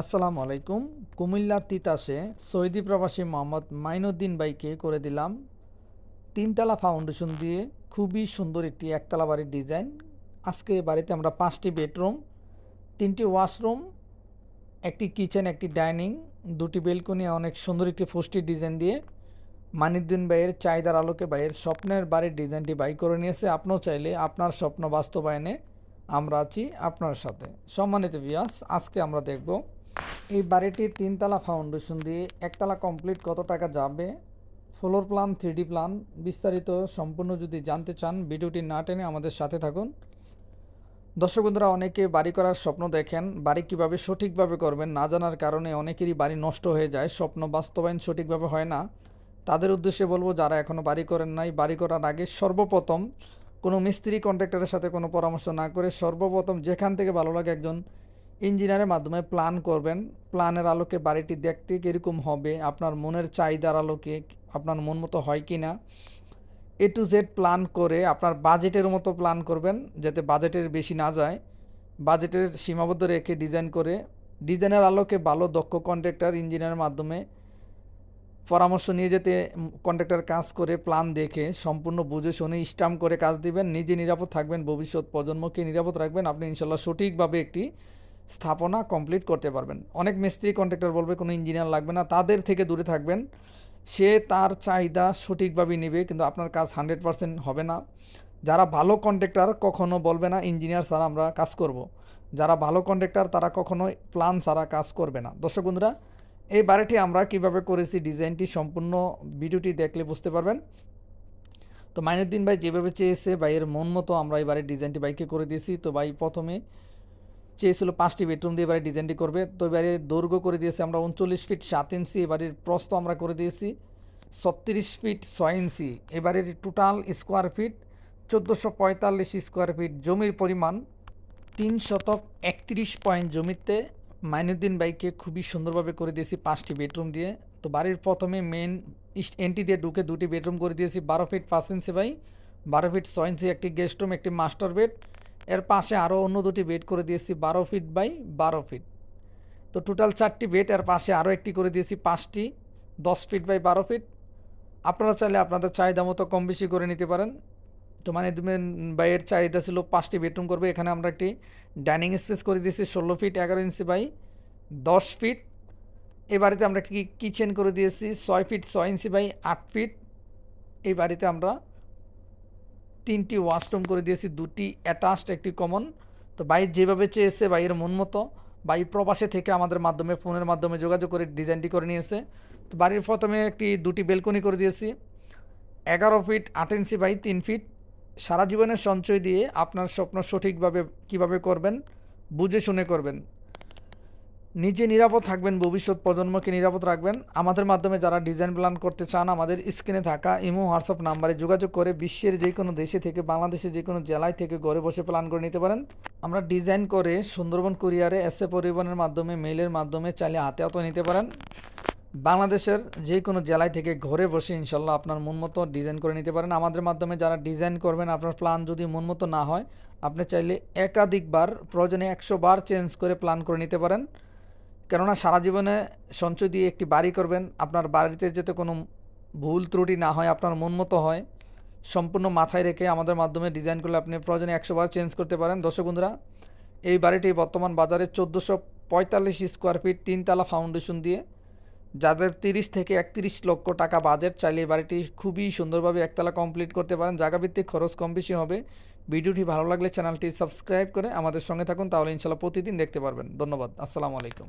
আসসালামু আলাইকুম। কুমিল্লার তিতাসে সৌদি প্রবাসী মোহাম্মদ মাইনুদ্দিন বাইকে করে দিলাম তিনতলা ফাউন্ডেশন দিয়ে খুবই সুন্দর একটি একতলা বাড়ির ডিজাইন। আজকে বাড়িতে আমরা পাঁচটি বেডরুম, তিনটি ওয়াশরুম, একটি কিচেন, একটি ডাইনিং, দুটি বেলকনি অনেক সুন্দর একটি ফুষ্টির ডিজাইন দিয়ে মানিদ্দিন ভাইয়ের চাহিদার আলোকে ভাইয়ের স্বপ্নের বাড়ির ডিজাইনটি বাই করে নিয়েছে। আপনিও চাইলে আপনার স্বপ্ন বাস্তবায়নে আমরা আছি আপনার সাথে। সম্মানিত বিয়াস আজকে আমরা দেখব এই বাড়িটি তিনতলা ফাউন্ডেশন দিয়ে একতলা কমপ্লিট কত টাকা যাবে? ফ্লোর প্ল্যান থ্রি প্ল্যান বিস্তারিত সম্পূর্ণ যদি জানতে চান, ভিডিওটি না টেনে আমাদের সাথে থাকুন। দর্শক বন্ধুরা, অনেকে বাড়ি করার স্বপ্ন দেখেন, বাড়ি কীভাবে সঠিকভাবে করবেন না জানার কারণে অনেকেরই বাড়ি নষ্ট হয়ে যায়, স্বপ্ন বাস্তবায়ন সঠিকভাবে হয় না। তাদের উদ্দেশ্যে বলব, যারা এখনও বাড়ি করেন নাই, বাড়ি করার আগে সর্বপ্রথম কোনো মিস্ত্রি, কন্ট্রাক্টরের সাথে কোনো পরামর্শ না করে সর্বপ্রথম যেখান থেকে ভালো লাগে একজন ইঞ্জিনিয়ারের মাধ্যমে প্ল্যান করবেন। প্ল্যানের আলোকে বাড়িটি দেখতে কীরকম হবে, আপনার মনের চাহিদার আলোকে আপনার মন মতো হয় কি না এ টু জেড প্ল্যান করে আপনার বাজেটের মতো প্ল্যান করবেন, যাতে বাজেটের বেশি না যায়। বাজেটের সীমাবদ্ধ রেখে ডিজাইন করে, ডিজাইনের আলোকে ভালো দক্ষ কন্ট্রাক্টর, ইঞ্জিনিয়ারের মাধ্যমে পরামর্শ নিয়ে যেতে কন্ট্রাক্টর কাজ করে, প্ল্যান দেখে, সম্পূর্ণ বুঝে শুনে স্টাম্প করে কাজ দিবেন, নিজে নিরাপদ থাকবেন, ভবিষ্যৎ প্রজন্মকে নিরাপদ রাখবেন। আপনি ইনশাল্লাহ সঠিকভাবে একটি স্থাপনা কমপ্লিট করতে পারবেন। অনেক মিস্ত্রি কন্ট্রাক্টর বলবে, কোনো ইঞ্জিনিয়ার লাগবে না। তাদের থেকে দূরে থাকবেন। সে তার চাহিদা সঠিকভাবে নেবে, কিন্তু আপনার কাজ হান্ড্রেড পারসেন্ট হবে না। যারা ভালো কন্ট্রাক্টর কখনো বলবে না ইঞ্জিনিয়ার ছাড়া আমরা কাজ করব। যারা ভালো কন্ট্রাক্টর তারা কখনো প্ল্যান ছাড়া কাজ করবে না। দর্শক বন্ধুরা, এই বাড়িটি আমরা কীভাবে করেছি, ডিজাইনটি সম্পূর্ণ ভিডিওটি দেখলে বুঝতে পারবেন। তো মাইনুদ্দিন ভাই যেভাবে চেয়েছে, ভাইয়ের মন মতো আমরা এই বাড়ির ডিজাইনটি বাইকে করে দিয়েছি। তো ভাই প্রথমে চেয়েছিল পাঁচটি বেডরুম দিয়ে এবারে ডিজাইনটি করবে। তো এবারে দৈর্ঘ্য করে দিয়েছি আমরা উনচল্লিশ ফিট সাত ইঞ্চি এবারের প্রস্ত আমরা করে দিয়েছি ছত্রিশ ফিট ছয় ইঞ্চি এবারের টোটাল স্কোয়ার ফিট চোদ্দোশো পঁয়তাল্লিশ স্কোয়ার ফিট জমির পরিমাণ তিন শতক একত্রিশ পয়েন্ট জমিতে। মাইনুদ্দিন বাইকে খুবই সুন্দরভাবে করে দিয়েছি পাঁচটি বেডরুম দিয়ে। তো বাড়ির প্রথমে মেন এন্ট্রি দিয়ে ঢুকে দুটি বেডরুম করে দিয়েছি। বারো ফিট পাঁচ ইঞ্চি বাই বারো ফিট ছয় ইঞ্চি একটি গেস্ট রুম একটি মাস্টার বেড এর পাশে আরও অন্য দুটি বেড করে দিয়েছি, বারো ফিট বাই বারো ফিট। তো টোটাল চারটি বেড, এর পাশে আরও একটি করে দিয়েছি, পাঁচটি, দশ ফিট বাই বারো ফিট। আপনারা চাইলে আপনাদের চাহিদা মতো কম বেশি করে নিতে পারেন। তো মানে বাইয়ের চাহিদা ছিল পাঁচটি বেডরুম করবে, এখানে আমরা একটি ডাইনিং স্পেস করে দিয়েছি, ষোলো ফিট, এগারো ইঞ্চি বাই দশ ফিট। এই বাড়িতে আমরা কি, কিচেন করে দিয়েছি, ছয় ফিট, ছয় ইঞ্চি বাই আট ফিট। এই বাড়িতে আমরা তিনটি ওয়াশরুম করে দিয়েছি, দুটি অ্যাটাচড, একটি কমন। তো বাই যেভাবে চেয়েছে বাইয়ের মন মতো বাই প্রবাসে থেকে আমাদের মাধ্যমে, ফোনের মাধ্যমে যোগাযোগ করে ডিজাইনটি করে নিয়েছে। তো বাড়ির প্রথমে একটি, দুটি বেলকনি করে দিয়েছি। এগারো ফিট, আট ইঞ্চি বাই তিন ফিট। সারা জীবনের সঞ্চয় দিয়ে আপনার স্বপ্ন সঠিকভাবে কীভাবে করবেন, বুঝে শুনে করবেন। নিজে নিরাপদ থাকবেন, ভবিষ্যৎ প্রজন্মকে নিরাপদ রাখবেন। আমাদের মাধ্যমে যারা ডিজাইন প্ল্যান করতে চান, আমাদের স্ক্রিনে থাকা ইমো হোয়াটসঅ্যাপ নাম্বারে যোগাযোগ করে বিশ্বের যে কোনো দেশে থেকে, বাংলাদেশের যে কোনো জেলায় থেকে ঘরে বসে প্ল্যান করে নিতে পারেন। আমরা ডিজাইন করে সুন্দরবন কুরিয়ারে এস এ পরিবহনের মাধ্যমে মেইলের মাধ্যমে চাইলে হাতে হাতে নিতে পারেন। বাংলাদেশের যে কোনো জেলায় থেকে ঘরে বসে ইনশাল্লাহ আপনার মন মতো ডিজাইন করে নিতে পারেন। আমাদের মাধ্যমে যারা ডিজাইন করবেন, আপনার প্ল্যান যদি মন মতো না হয়, আপনি চাইলে একাধিকবার, প্রয়োজনে একশো বার চেঞ্জ করে প্ল্যান করে নিতে পারেন। কেননা সারা জীবনে সঞ্চয় দিয়ে একটি বাড়ি করবেন, আপনার বাড়িতে যাতে কোনো ভুল ত্রুটি না হয়, আপনার মন মতো হয়, সম্পূর্ণ মাথায় রেখে আমাদের মাধ্যমে ডিজাইন করলে আপনি প্রয়োজনে একশো বার চেঞ্জ করতে পারেন। দর্শক বন্ধুরা, এই বাড়িটি বর্তমান বাজারে চোদ্দোশো পঁয়তাল্লিশ স্কোয়ার ফিট তিনতলা ফাউন্ডেশন দিয়ে যাদের তিরিশ থেকে একত্রিশ লক্ষ টাকা বাজেট চাইলে এই বাড়িটি খুবই সুন্দরভাবে একতলা কমপ্লিট করতে পারেন। জায়গাভিত্তিক খরচ কম বেশি হবে। ভিডিওটি ভালো লাগলে চ্যানেলটি সাবস্ক্রাইব করে আমাদের সঙ্গে থাকুন, তাহলে ইনশাল্লাহ প্রতিদিন দেখতে পারবেন। ধন্যবাদ। আসসালামু আলাইকুম।